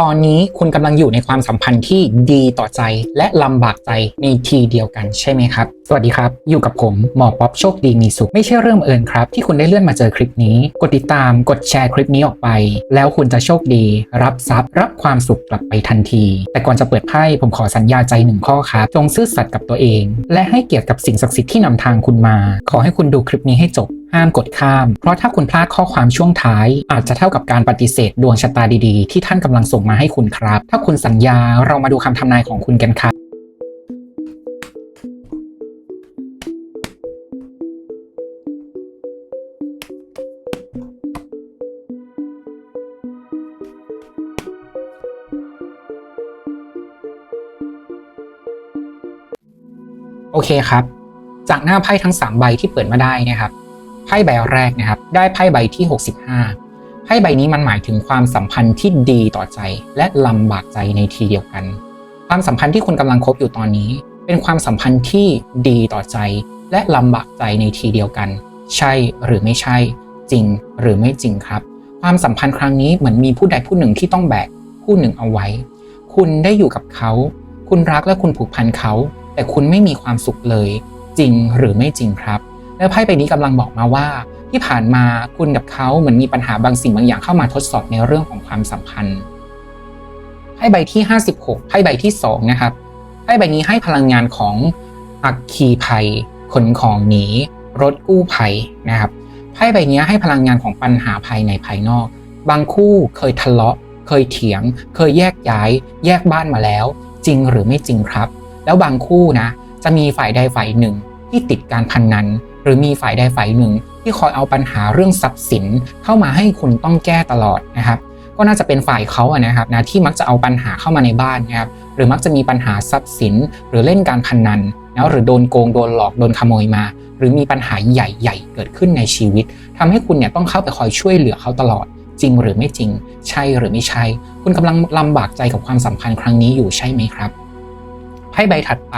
ตอนนี้คุณกำลังอยู่ในความสัมพันธ์ที่ดีต่อใจและลำบากใจในทีเดียวกันใช่ไหมครับสวัสดีครับ อยู่กับผมหมอป๊อปโชคดีมีสุข ไม่ใช่เรื่องบังเอิญครับ ที่คุณได้เลื่อนมาเจอคลิปนี้ กดติดตามกดแชร์คลิปนี้ออกไป แล้วคุณจะโชคดี รับทรัพย์ รับความสุขกลับไปทันที แต่ก่อนจะเปิดไพ่ผมขอสัญญาใจหนึ่งข้อครับ จงซื่อสัตย์กับตัวเอง และให้เกียรติกับสิ่งศักดิ์สิทธิ์ที่นำทางคุณมา ขอให้คุณดูคลิปนี้ให้จบห้ามกดข้าม เพราะถ้าคุณพลาดข้อความช่วงท้าย อาจจะเท่ากับการปฏิเสธดวงชะตาดีๆ ที่ท่านกำลังส่งมาให้คุณครับ ถ้าคุณสัญญาเรามาดูคำทำนายของคุณกันครับ เคครับ จากหน้าไพ่ทั้ง 3 ใบที่เปิดมาได้นะครับไพ่ใบแรกนะครับ ได้ไพ่ใบที่ 65ไพ่ใบนี้มันหมายถึงความสัมพันธ์ที่ดีต่อใจ และลำบากใจในทีเดียวกัน ความสัมพันธ์ที่คุณกำลังคบอยู่ตอนนี้ เป็นความสัมพันธ์ที่ดีต่อใจ และลำบากใจในทีเดียวกัน ใช่หรือไม่ใช่ จริงหรือไม่จริงครับ ความสัมพันธ์ครั้งนี้เหมือนมีผู้ใดผู้หนึ่งที่ต้องแบกผู้หนึ่งเอาไว้ คุณได้อยู่กับเขา คุณรักและคุณผูกพันเขา แต่คุณไม่มีความสุขเลย จริงหรือไม่จริงครับ แล้วไพ่ใบนี้กำลังบอกมาว่า ที่ผ่านมาคุณกับเขาเหมือนมีปัญหาบางสิ่งบางอย่างเข้ามาทดสอบในเรื่องของความสัมพันธ์ไพ่ใบที่ 56ไพ่ใบที่2นะครับไพ่ใบนี้ให้พลังงานของอัคคีภัยขนของหนีรถกู้ภัยนะครับไพ่ใบนี้ให้พลังงานของปัญหาภายในภายนอก บางคู่เคยทะเลาะ เคยเถียง เคยแยกย้าย แยกบ้านมาแล้ว จริงหรือไม่จริงครับ แล้วบางคู่นะจะมีฝ่ายใดฝ่ายหนึ่งที่ติดการพนนันหรือมีฝ่ายใดฝ่ายหนึ่ง ที่คอยเอาปัญหาเรื่องทรัพย์สินเข้ามาให้คุณต้องแก้ตลอดนะครับ ก็น่าจะเป็นฝ่ายเขาอะนะครับนะที่มักจะเอาปัญหาเข้ามาในบ้านนะครับหรือมักจะมีปัญหาทรัพย์สิน หรือเล่นการพนนันนะหรือโดนโกงโดนหลอกโดนขโมยมา หรือมีปัญหาใหญ่ๆ เกิดขึ้นในชีวิตทำให้คุณเนี่ยต้องเข้าไปคอยช่วยเหลือเขาตลอด จริงหรือไม่จริง ใช่หรือไม่ใช่ คุณกำลังลำบากใจกับความสัมพันธ์ครั้งนี้อยู่ใช่ไหมครับ ไพ่ใบถัดไป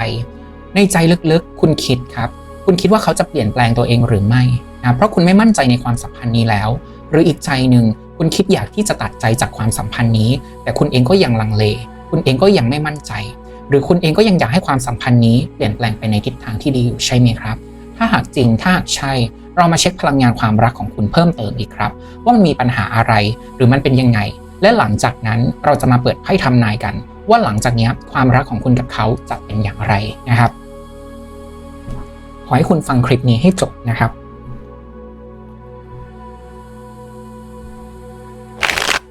ในใจลึกๆ คุณคิดครับ คุณคิดว่าเขาจะเปลี่ยนแปลงตัวเองหรือไม่นะเพราะคุณไม่มั่นใจในความสัมพันธ์นี้แล้ว หรืออีกใจหนึ่งคุณคิดอยากที่จะตัดใจจากความสัมพันธ์นี้ แต่คุณเองก็ยังลังเล คุณเองก็ยังไม่มั่นใจ หรือคุณเองก็ยังอยากให้ความสัมพันธ์นี้เปลี่ยนแปลงไปในทิศทางที่ดีอยู่ใช่ไหมครับ ถ้าหากจริงถ้าหากใช่ เรามาเช็คพลังงานความรักของคุณเพิ่มเติมอีกครับ ว่ามันมีปัญหาอะไร หรือมันเป็นยังไง และหลังจากนั้นเราจะมาเปิดไพ่ทำนายกัน ว่าหลังจากนี้ความรักของคุณกับเขาจะเป็นอย่างไรนะครับ ขอให้คุณฟังคลิปนี้ให้จบนะครับ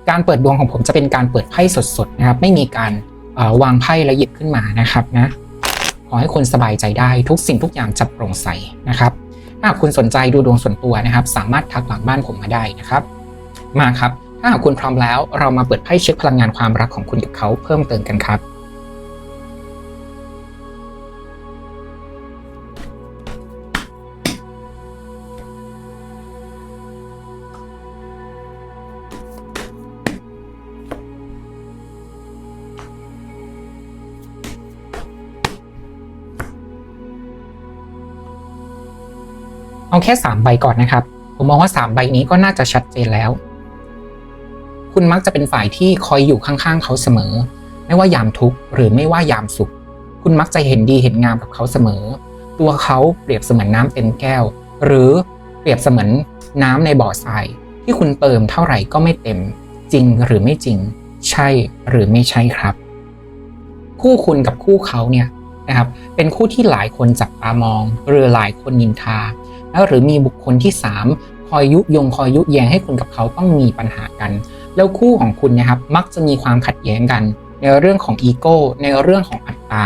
การเปิดดวงของผมจะเป็นการเปิดไพ่สดๆนะครับ ไม่มีการวางไพ่และหยิบขึ้นมานะครับนะขอให้คุณสบายใจได้ทุกสิ่งทุกอย่างจะโปร่งใสนะครับถ้าหากคุณสนใจดูดวงส่วนตัวนะครับ สามารถทักหลังบ้านผมมาได้นะครับ มาครับ ถ้าหากคุณพร้อมแล้ว เรามาเปิดไพ่เช็คพลังงานความรักของคุณกับเขาเพิ่มเติมกันครับเอาแค่สามใบก่อนนะครับ ผมมองว่าสามใบนี้ก็น่าจะชัดเจนแล้ว คุณมักจะเป็นฝ่ายที่คอยอยู่ข้างๆ เขาเสมอ ไม่ว่ายามทุกข์หรือไม่ว่ายามสุข คุณมักจะเห็นดีเห็นงามกับเขาเสมอ ตัวเขาเปรียบเสมือนน้ำเต็มแก้ว หรือเปรียบเสมือนน้ำในบ่อทราย ที่คุณเติมเท่าไหร่ก็ไม่เต็ม จริงหรือไม่จริง ใช่หรือไม่ใช่ครับ คู่คุณกับคู่เขาเนี่ยนะครับเป็นคู่ที่หลายคนจับตามอง หรือหลายคนนินทา แล้วหรือมีบุคคลที่ 3 คอยยุยงคอยยุแยงให้คุณกับเขาต้องมีปัญหากัน แล้วคู่ของคุณนะครับมักจะมีความขัดแย้งกัน ในเรื่องของอีโก้ในเรื่องของอัตตา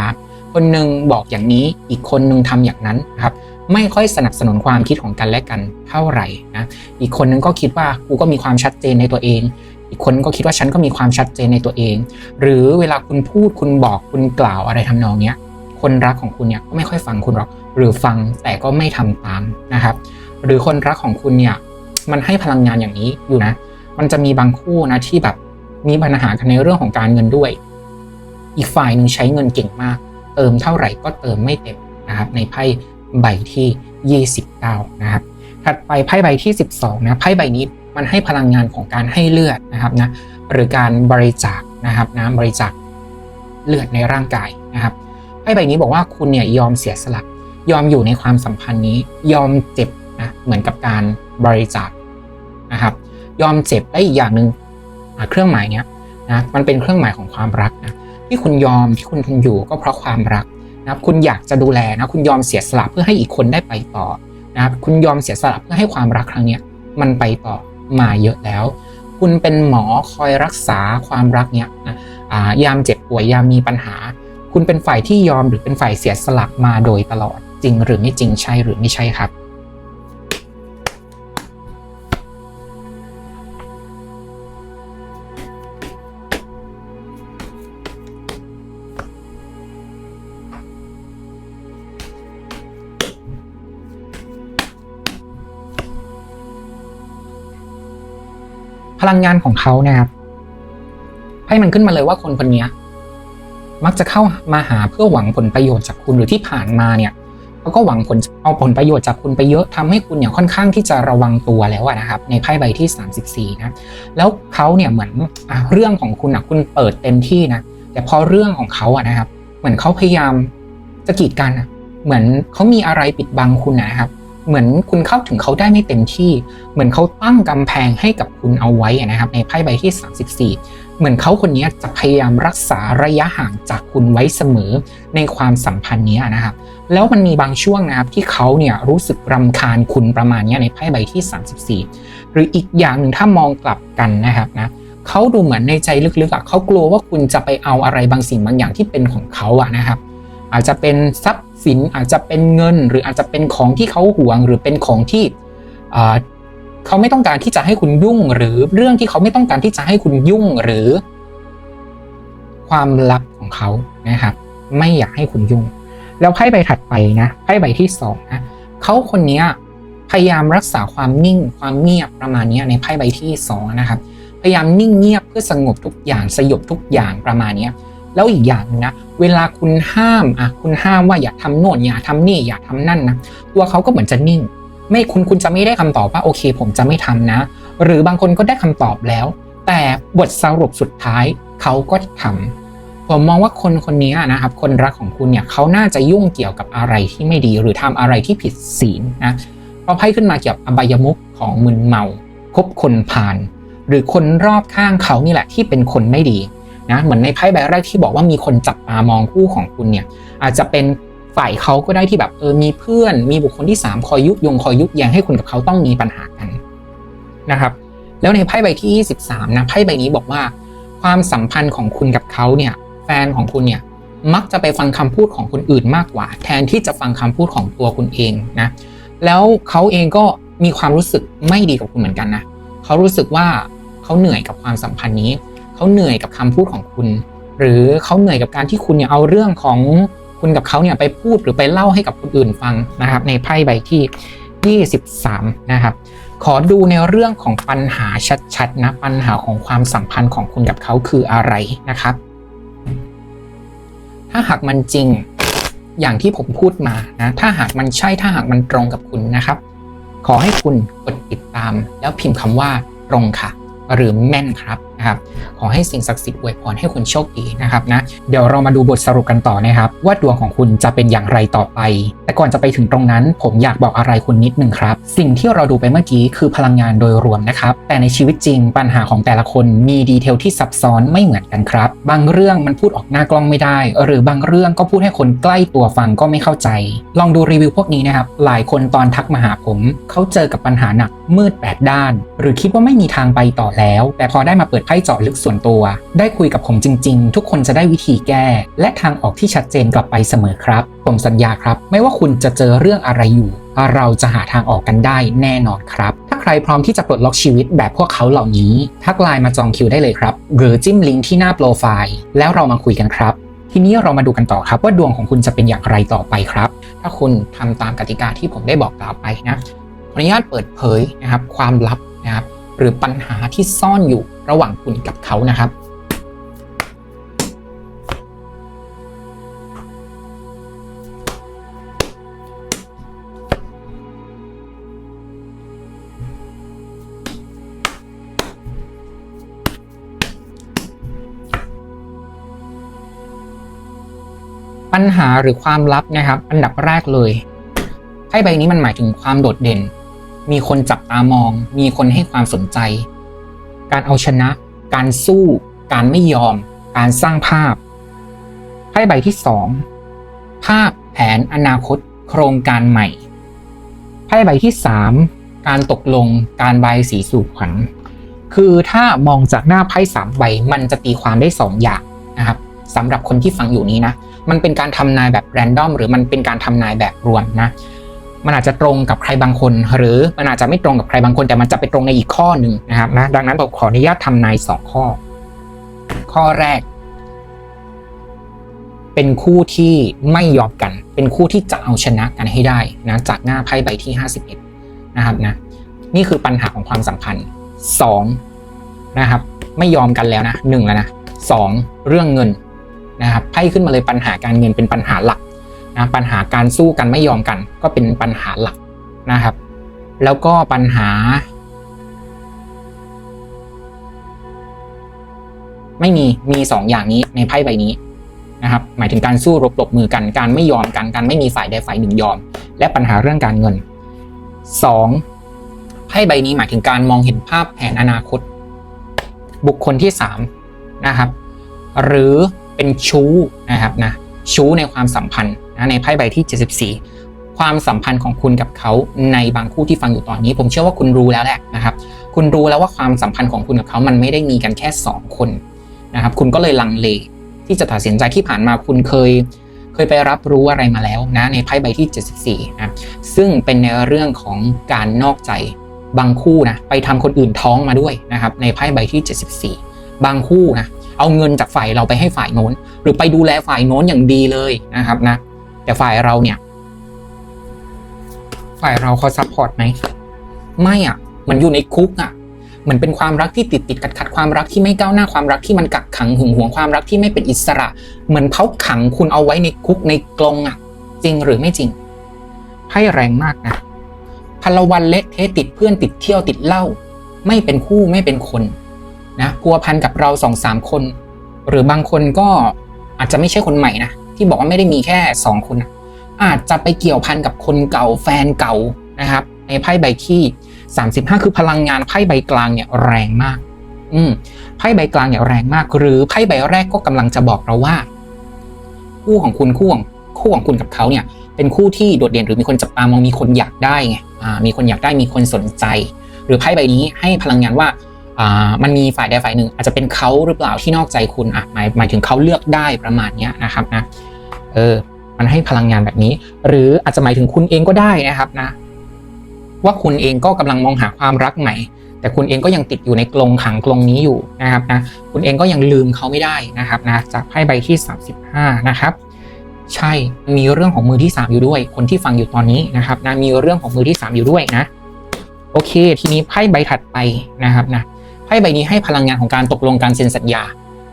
คนหนึ่งบอกอย่างนี้อีกคนหนึ่งทำอย่างนั้นนะครับไม่ค่อยสนับสนุนความคิดของกันและกันเท่าไหร่นะอีกคนนึงก็คิดว่ากูก็มีความชัดเจนในตัวเอง อีกคนก็คิดว่าฉันก็มีความชัดเจนในตัวเอง หรือเวลาคุณพูดคุณบอกคุณกล่าวอะไรทำนองเนี้ยคนรักของคุณเนี่ยก็ไม่ค่อยฟังคุณหรอกหรือฟังแต่ก็ไม่ทำตามนะครับ หรือคนรักของคุณเนี่ยมันให้พลังงานอย่างนี้อยู่นะ มันจะมีบางคู่นะที่แบบมีปัญหากันในเรื่องของการเงินด้วย อีกฝ่ายหนึ่งใช้เงินเก่งมาก เติมเท่าไหร่ก็เติมไม่เต็มนะครับในไพ่ใบที่ 29 นะครับ ถัดไปไพ่ใบที่ 12 นะไพ่ใบนี้มันให้พลังงานของการให้เลือดนะครับนะหรือการบริจาคนะครับนะบริจาคเลือดในร่างกายนะครับไพ่ใบนี้บอกว่าคุณเนี่ยยอมเสียสละยอมอยู่ในความสัมพันธ์นี้ยอมเจ็บนะเหมือนกับการบริจาคนะครับ ยอมเจ็บได้อีกอย่างหนึ่งอะเครื่องหมายเนี้ยนะมันเป็นเครื่องหมายของความรักนะที่คุณยอมที่คุณทนอยู่ก็เพราะความรักนะครับคุณอยากจะดูแลนะคุณยอมเสียสละเพื่อให้อีกคนได้ไปต่อนะครับคุณยอมเสียสละเพื่อให้ความรักครั้งเนี้ยมันไปต่อมาเยอะแล้ว คุณเป็นหมอคอยรักษาความรักเนี้ยนะอ่ายามเจ็บป่วยยามมีปัญหา คุณเป็นฝ่ายที่ยอมหรือเป็นฝ่ายเสียสละมาโดยตลอดจริงหรือไม่จริงใช่หรือไม่ใช่ครับ ลังงานของเขานะครับ ให้มันขึ้นมาเลยว่าคนคนนี้มักจะเข้ามาหาเพื่อหวังผลประโยชน์จากคุณหรือที่ผ่านมาเนี่ยเขาก็หวังผลเอาผลประโยชน์จากคุณไปเยอะทำให้คุณเนี่ยค่อนข้างที่จะระวังตัวแล้วนะครับ ในไพ่ใบที่ 34 นะ แล้วเขาเนี่ยเหมือนอเรื่องของคุณอะคุณเปิดเต็มที่นะแต่พอเรื่องของเขาอะนะครับ เหมือนเขาพยายามจะกีดกันอะเหมือนเขามีอะไรปิดบังคุณนะครับ เหมือนคุณเข้าถึงเขาได้ไม่เต็มที่ เหมือนเขาตั้งกำแพงให้กับคุณเอาไว้นะครับ ในไพ่ใบที่ 34 เหมือนเขาคนนี้จะพยายามรักษาระยะห่างจากคุณไว้เสมอในความสัมพันธ์นี้นะครับ แล้วมันมีบางช่วงนะครับที่เขาเนี่ยรู้สึกรำคาญคุณประมาณนี้ในไพ่ใบที่ 34 หรืออีกอย่างหนึ่งถ้ามองกลับกันนะครับนะเขาดูเหมือนในใจลึกๆอะเขากลัวว่าคุณจะไปเอาอะไรบางสิ่งบางอย่างที่เป็นของเขาอะนะครับ อาจจะเป็นทรัพย สินอาจจะเป็นเงิน หรืออาจจะเป็นของที่เขาหวง หรือเป็นของที่เขาไม่ต้องการที่จะให้คุณยุ่ง หรือเรื่องที่เขาไม่ต้องการที่จะให้คุณยุ่งหรือ ความลับของเขานะครับ ไม่อยากให้คุณยุ่ง แล้วไพ่ใบถัดไปนะไพ่ใบที่สองนะเขาคนนี้พยายามรักษาความนิ่งความเงียบประมาณนี้ในไพ่ใบที่สองนะครับ พยายามนิ่งเงียบเพื่อสงบทุกอย่างสยบทุกอย่างประมาณนี้ แล้วอีกอย่างนะ เวลาคุณห้ามอะคุณห้ามว่าอย่าทำโน่นอย่าทำนี่อย่าทำนั่นนะตัวเขาก็เหมือนจะนิ่ง ไม่คุณคุณจะไม่ได้คำตอบว่าโอเค ผมจะไม่ทำนะ หรือบางคนก็ได้คำตอบแล้ว แต่บทสรุปสุดท้ายเขาก็ทำผมมองว่าคนคนนี้นะครับคนรักของคุณเนี่ยเขาน่าจะยุ่งเกี่ยวกับอะไรที่ไม่ดีหรือทำอะไรที่ผิดศีลนะเพราะไพ่ขึ้นมาเกี่ยวกับอบายมุขของมึนเมา คบคนผ่านหรือคนรอบข้างเขานี่แหละที่เป็นคนไม่ดี นะเหมือนในไพ่ใบแรกที่บอกว่ามีคนจับตามองคู่ของคุณเนี่ยอาจจะเป็นฝ่ายเขาก็ได้ที่แบบเออมีเพื่อน มีบุคคลที่ 3 คอยยุยงคอยยุแยงให้คุณกับเขาต้องมีปัญหากันนะครับ แล้วในไพ่ใบที่ 23นะไพ่ใบนี้บอกว่า ความสัมพันธ์ของคุณกับเขาเนี่ยแฟนของคุณเนี่ยมักจะไปฟังคำพูดของคนอื่นมากกว่า แทนที่จะฟังคำพูดของตัวคุณเองนะแล้วเขาเองก็มีความรู้สึกไม่ดีกับคุณเหมือนกันนะเขารู้สึกว่าเขาเหนื่อยกับความสัมพันธ์นี้ เขาเหนื่อยกับคำพูดของคุณ หรือเขาเหนื่อยกับการที่คุณเนี่ยเอาเรื่องของคุณกับเขาเนี่ยไปพูดหรือไปเล่าให้กับคนอื่นฟังนะครับ ในไพ่ใบที่ 23 นะครับ ขอดูในเรื่องของปัญหาชัดๆนะปัญหาของความสัมพันธ์ของคุณกับเขาคืออะไรนะครับ ถ้าหากมันจริงอย่างที่ผมพูดมานะถ้าหากมันใช่ถ้าหากมันตรงกับคุณนะครับ ขอให้คุณกดติดตามแล้วพิมพ์คำว่าตรงค่ะ หรือแม่นครับ นะครับขอให้สิ่งศักดิ์สิทธิ์อวยพรให้คุณโชคดีนะครับนะเดี๋ยวเรามาดูบทสรุปกันต่อนะครับ ว่าดวงของคุณจะเป็นอย่างไรต่อไป แต่ก่อนจะไปถึงตรงนั้น ผมอยากบอกอะไรคุณนิดหนึ่งครับ สิ่งที่เราดูไปเมื่อกี้คือพลังงานโดยรวมนะครับ แต่ในชีวิตจริงปัญหาของแต่ละคนมีดีเทลที่ซับซ้อนไม่เหมือนกันครับ บางเรื่องมันพูดออกหน้ากล้องไม่ได้ หรือบางเรื่องก็พูดให้คนใกล้ตัวฟังก็ไม่เข้าใจ ลองดูรีวิวพวกนี้นะครับ หลายคนตอนทักมาหาผมเขาเจอกับปัญหาหนักมืดแปดด้าน หรือคิดว่าไม่มีทางไปต่อแล้ว แต่พอได้มาเปิดไพ่เจาะลึกส่วนตัว ได้คุยกับผมจริง ๆ ทุกคนจะได้วิธีแก้ และทางออกที่ชัดเจนกลับไปเสมอครับ ผมสัญญาครับ ไม่ว่าคุณจะเจอเรื่องอะไรอยู่ เราจะหาทางออกกันได้แน่นอนครับ ถ้าใครพร้อมที่จะปลดล็อกชีวิตแบบพวกเขาเหล่านี้ ทักไลน์มาจองคิวได้เลยครับ หรือจิ้มลิงก์ที่หน้าโปรไฟล์ แล้วเรามาคุยกันครับทีนี้เรามาดูกันต่อครับว่าดวงของคุณจะเป็นอย่างไรต่อไปครับ ถ้าคุณทำตามกติกาที่ผมได้บอกกล่าวไปนะขออนุญาตเปิดเผยนะครับความลับนะครับ หรือปัญหาที่ซ่อนอยู่ระหว่างคุณกับเขานะครับ ปัญหาหรือความลับนะครับ อันดับแรกเลยไพ่ใบนี้มันหมายถึงความโดดเด่น มีคนจับตามอง มีคนให้ความสนใจ การเอาชนะ การสู้ การไม่ยอม การสร้างภาพไพ่ใบที่สองภาพแผนอนาคต โครงการใหม่ไพ่ใบที่สามการตกลงการใบสีสู่ขวัญคือถ้ามองจากหน้าไพ่สามใบมันจะตีความได้สองอย่างนะครับสำหรับคนที่ฟังอยู่นี้นะ มันเป็นการทำนายแบบแรนดอมหรือมันเป็นการทำนายแบบรวมนะ มันอาจจะตรงกับใครบางคน หรือมันอาจจะไม่ตรงกับใครบางคน แต่มันจะไปตรงในอีกข้อหนึ่งนะครับนะดังนั้นผมขออนุญาตทำนายสองข้อ ข้อแรก เป็นคู่ที่ไม่ยอมกัน เป็นคู่ที่จะเอาชนะกันให้ได้นะจากหน้าไพ่ใบที่ 51 นะครับนะนี่คือปัญหาของความสัมพันธ์สองนะครับ ไม่ยอมกันแล้วนะหนึ่งแล้วนะสองเรื่องเงินนะครับไพ่ขึ้นมาเลยปัญหาการเงินเป็นปัญหาหลัก นะปัญหาการสู้กันไม่ยอมกัน ก็เป็นปัญหาหลักนะครับ แล้วก็ปัญหา ไม่มีมีสองอย่างนี้ในไพ่ใบนี้นะครับ หมายถึงการสู้รบปรบมือกันการไม่ยอมกันการไม่มีฝ่ายใดฝ่ายหนึ่งยอม และปัญหาเรื่องการเงินสองไพ่ใบนี้หมายถึงการมองเห็นภาพแผนอนาคต บุคคลที่สามนะครับ หรือเป็นชู้นะครับนะชู้ในความสัมพันธ์ ในไพ่ใบที่ 74 ความสัมพันธ์ของคุณกับเขาในบางคู่ที่ฟังอยู่ตอนนี้ ผมเชื่อว่าคุณรู้แล้วแหละนะครับ คุณรู้แล้วว่าความสัมพันธ์ของคุณกับเขามันไม่ได้มีกันแค่ 2 คนนะครับ คุณก็เลยลังเลที่จะตัดสินใจที่ผ่านมาคุณเคยเคยไปรับรู้อะไรมาแล้วนะในไพ่ใบที่ 74นะซึ่งเป็นในเรื่องของการนอกใจบางคู่นะไปทำคนอื่นท้องมาด้วยนะครับในไพ่ใบที่ 74 บางคู่นะเอาเงินจากฝ่ายเราไปให้ฝ่ายโน้น หรือไปดูแลฝ่ายโน้นอย่างดีเลยนะครับนะ แต่ฝ่ายเราเนี่ย ฝ่ายเราเขาซัพพอร์ตไหมไม่อะ มันอยู่ในคุกอะเหมือนเป็นความรักที่ติดติดขัดขัดความรักที่ไม่ก้าวหน้าความรักที่มันกักขังหึงหวงความรักที่ไม่เป็นอิสระ เหมือนเขาขังคุณเอาไว้ในคุกในกรงอะ จริงหรือไม่จริงไพ่แรงมากนะพลวันเละเทะติดเพื่อนติดเที่ยวติดเหล้าไม่เป็นคู่ไม่เป็นคนนะพัวพันกับเราสองสามคน หรือบางคนก็อาจจะไม่ใช่คนใหม่นะ ที่บอกว่าไม่ได้มีแค่สองคนนะอาจจะไปเกี่ยวพันกับคนเก่าแฟนเก่านะครับ ในไพ่ใบที่35 คือพลังงานไพ่ใบกลางเนี่ยแรงมาก อืมไพ่ใบกลางเนี่ยแรงมาก หรือไพ่ใบแรกก็กำลังจะบอกเราว่า คู่ของคุณคู่ของคู่ของคุณกับเขาเนี่ย เป็นคู่ที่โดดเด่นหรือมีคนจับตามองมีคนอยากได้ไงอ่ามีคนอยากได้มีคนสนใจ หรือไพ่ใบนี้ให้พลังงานว่า มันมีฝ่ายใดฝ่ายหนึ่ง อาจจะเป็นเขาหรือเปล่าที่นอกใจคุณอะหมายหมายถึงเขาเลือกได้ประมาณนี้นะครับนะเออมันให้พลังงานแบบนี้ หรืออาจจะหมายถึงคุณเองก็ได้นะครับนะ ว่าคุณเองก็กำลังมองหาความรักใหม่ แต่คุณเองก็ยังติดอยู่ในกรงขังกรงนี้อยู่นะครับนะคุณเองก็ยังลืมเขาไม่ได้นะครับนะจากไพ่ใบที่ 35 นะครับ ใช่มีเรื่องของมือที่ 3 อยู่ด้วย คนที่ฟังอยู่ตอนนี้นะครับนะมีเรื่องของมือที่ 3 อยู่ด้วยนะ โอเค ทีนี้ไพ่ใบถัดไปนะครับนะ ไพ่ใบนี้ให้พลังงานของการตกลงการเซ็นสัญญา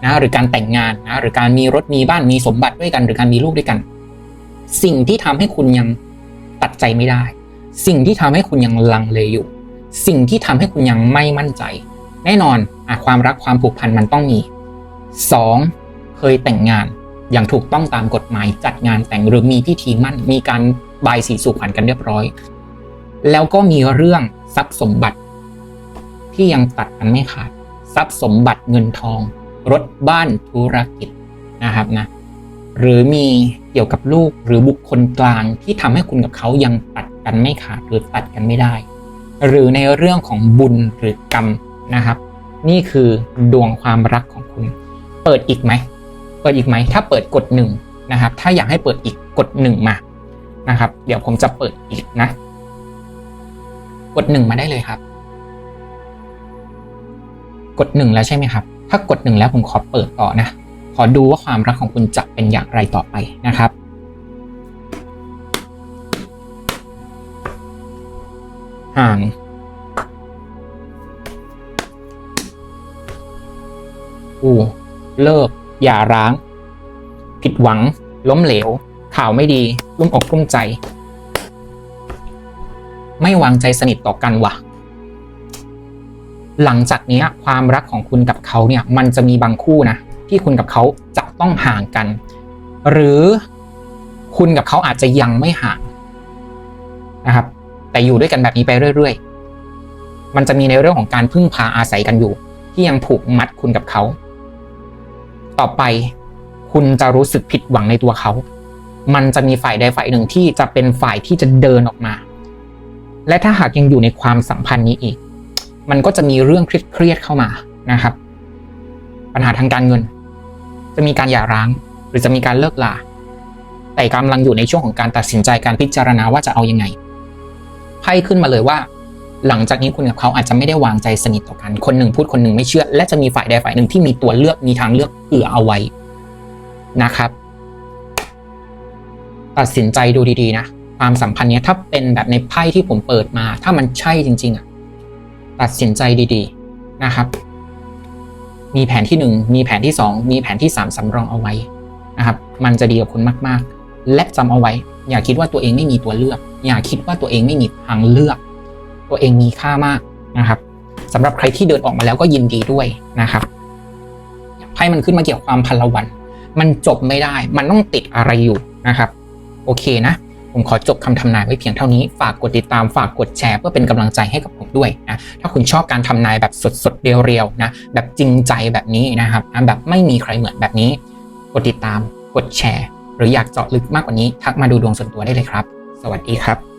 นะหรือการแต่งงานนะหรือการมีรถมีบ้านมีสมบัติด้วยกัน หรือการมีลูกด้วยกัน สิ่งที่ทำให้คุณยังตัดใจไม่ได้ สิ่งที่ทำให้คุณยังลังเลอยู่ สิ่งที่ทำให้คุณยังไม่มั่นใจ แน่นอนอความรักความผูกพันมันต้องมี 2. เคยแต่งงานอย่างถูกต้องตามกฎหมายจัดงานแต่งหรือมีพิธีมั่นมีการบายสีสู่ขวัญกันเรียบร้อย แล้วก็มีเรื่องทรัพย์สมบัติ ที่ยังตัดกันไม่ขาด ทรัพย์สมบัติเงินทอง รถบ้านธุรกิจนะครับนะหรือมีเกี่ยวกับลูกหรือบุคคลกลางที่ทำให้คุณกับเขายังตัดกันไม่ขาดหรือตัดกันไม่ได้ หรือในเรื่องของบุญหรือกรรมนะครับ นี่คือดวงความรักของคุณ เปิดอีกไหมเปิดอีกไหมถ้าเปิดกดหนึ่งนะครับ ถ้าอยากให้เปิดอีกกดหนึ่งมานะครับ เดี๋ยวผมจะเปิดอีกนะ กดหนึ่งมาได้เลยครับ กดหนึ่งแล้วใช่ไหมครับ ถ้ากดหนึ่งแล้วผมขอเปิดต่อนะ ขอดูว่าความรักของคุณจะเป็นอย่างไรต่อไปนะครับ ห่างอู้เลิก อย่าร้าง ผิดหวัง ล้มเหลว ข่าวไม่ดีรุ่มอกรุ่มใจ ไม่วางใจสนิทต่อกันวะ หลังจากนี้ความรักของคุณกับเขาเนี่ยมันจะมีบางคู่นะที่คุณกับเขาจะต้องห่างกัน หรือคุณกับเขาอาจจะยังไม่ห่างนะครับ แต่อยู่ด้วยกันแบบนี้ไปเรื่อยๆ มันจะมีในเรื่องของการพึ่งพาอาศัยกันอยู่ ที่ยังผูกมัดคุณกับเขา ต่อไปคุณจะรู้สึกผิดหวังในตัวเขา มันจะมีฝ่ายใดฝ่ายหนึ่งที่จะเป็นฝ่ายที่จะเดินออกมา และถ้าหากยังอยู่ในความสัมพันธ์นี้อีก มันก็จะมีเรื่องเครียดเข้ามานะครับ ปัญหาทางการเงิน จะมีการหย่าร้าง หรือจะมีการเลิกลาแต่กำลังอยู่ในช่วงของการตัดสินใจการพิจารณาว่าจะเอายังไงไพ่ขึ้นมาเลยว่า หลังจากนี้คุณกับเขาอาจจะไม่ได้วางใจสนิทต่อกันคนหนึ่งพูดคนหนึ่งไม่เชื่อ และจะมีฝ่ายใดฝ่ายหนึ่งที่มีตัวเลือกมีทางเลือกเผื่อเอาไว้นะครับ ตัดสินใจดูดีๆนะ ความสัมพันธ์เนี้ยถ้าเป็นแบบในไพ่ที่ผมเปิดมา ถ้ามันใช่จริง ๆอะ ตัดสินใจดีๆนะครับ มีแผนที่หนึ่งมีแผนที่สองมีแผนที่สามสำรองเอาไว้นะครับ มันจะดีกับคุณมากๆ และจำเอาไว้ อย่าคิดว่าตัวเองไม่มีตัวเลือก อย่าคิดว่าตัวเองไม่มีทางเลือก ตัวเองมีค่ามากนะครับสำหรับใครที่เดินออกมาแล้วก็ยินดีด้วยนะครับไพ่มันขึ้นมาเกี่ยวกับความพันละวัน มันจบไม่ได้ มันต้องติดอะไรอยู่นะครับ โอเคนะ ผมขอจบคำทำนายไว้เพียงเท่านี้ ฝากกดติดตามฝากกดแชร์เพื่อเป็นกำลังใจให้กับผมด้วยนะ ถ้าคุณชอบการทำนายแบบสดๆเรียวๆนะ แบบจริงใจแบบนี้นะครับ แบบไม่มีใครเหมือนแบบนี้ กดติดตาม กดแชร์ หรืออยากเจาะลึกมากกว่านี้ ทักมาดูดวงส่วนตัวได้เลยครับ สวัสดีครับ